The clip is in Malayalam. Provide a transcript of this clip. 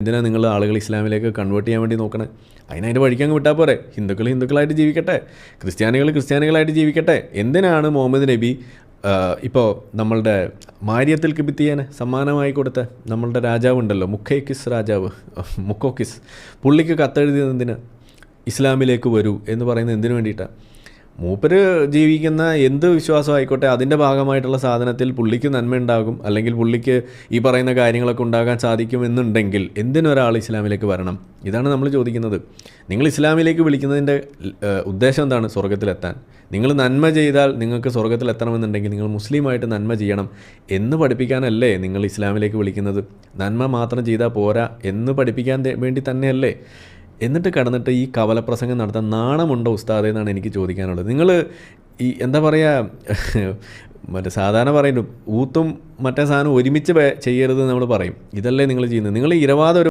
എന്തിനാണ് നിങ്ങൾ ആളുകൾ ഇസ്ലാമിലേക്ക് കൺവേർട്ട് ചെയ്യാൻ വേണ്ടി നോക്കണേ? അതിനതിന്റെ വഴിക്ക് അങ്ങ് വിട്ടാൽ പോരെ. ഹിന്ദുക്കൾ ഹിന്ദുക്കളായിട്ട് ജീവിക്കട്ടെ. ക്രിസ്ത്യാനികൾ ക്രിസ്ത്യാനികളായിട്ട് ജീവിക്കട്ടെ. എന്തിനാണ് മുഹമ്മദ് നബി ഇപ്പോൾ നമ്മളുടെ മാര്യത്തിൽ കിബിത്തിയാന് സമ്മാനമായി കൊടുത്ത നമ്മളുടെ രാജാവുണ്ടല്ലോ മുഖേക്കിസ് രാജാവ് മുക്കോക്കിസ് പുള്ളിക്ക് കത്തെഴുതിയത് എന്തിനാ? ഇസ്ലാമിലേക്ക് വരൂ എന്ന് പറയുന്നത് എന്തിനു വേണ്ടിയിട്ടാണ് മൂപ്പര് ജീവിക്കുന്ന എന്ത് വിശ്വാസം ആയിക്കോട്ടെ അതിന്റെ ഭാഗമായിട്ടുള്ള സാധനത്തിൽ പുള്ളിക്ക് നന്മ ഉണ്ടാകും അല്ലെങ്കിൽ പുള്ളിക്ക് ഈ പറയുന്ന കാര്യങ്ങളൊക്കെ ഉണ്ടാകാൻ സാധിക്കുമെന്നുണ്ടെങ്കിൽ എന്തിനൊരാൾ ഇസ്ലാമിലേക്ക് വരണം? ഇതാണ് നമ്മൾ ചോദിക്കുന്നത്. നിങ്ങൾ ഇസ്ലാമിലേക്ക് വിളിക്കുന്നതിന്റെ ഉദ്ദേശം എന്താണ്? സ്വർഗത്തിലെത്താൻ നിങ്ങൾ നന്മ ചെയ്താൽ നിങ്ങൾക്ക് സ്വർഗത്തിലെത്തണമെന്നുണ്ടെങ്കിൽ നിങ്ങൾ മുസ്ലിമായിട്ട് നന്മ ചെയ്യണം എന്ന് പഠിപ്പിക്കാനല്ലേ നിങ്ങൾ ഇസ്ലാമിലേക്ക് വിളിക്കുന്നത്? നന്മ മാത്രം ചെയ്താൽ പോരാ എന്ന് പഠിപ്പിക്കാൻ വേണ്ടി തന്നെയല്ലേ? എന്നിട്ട് കടന്നിട്ട് ഈ കവലപ്രസംഗം നടത്താൻ നാണമുണ്ടോ ഉസ്താദ് എന്നാണ് എനിക്ക് ചോദിക്കാനുള്ളത്. നിങ്ങൾ ഈ എന്താ പറയുക മറ്റേ സാധാരണ പറയുന്നു ഊത്തും മറ്റേ സാധനം ഒരുമിച്ച് ചെയ്യരുത് നമ്മൾ പറയും. ഇതല്ലേ നിങ്ങൾ ചെയ്യുന്നത്. നിങ്ങൾ ഇരവാദ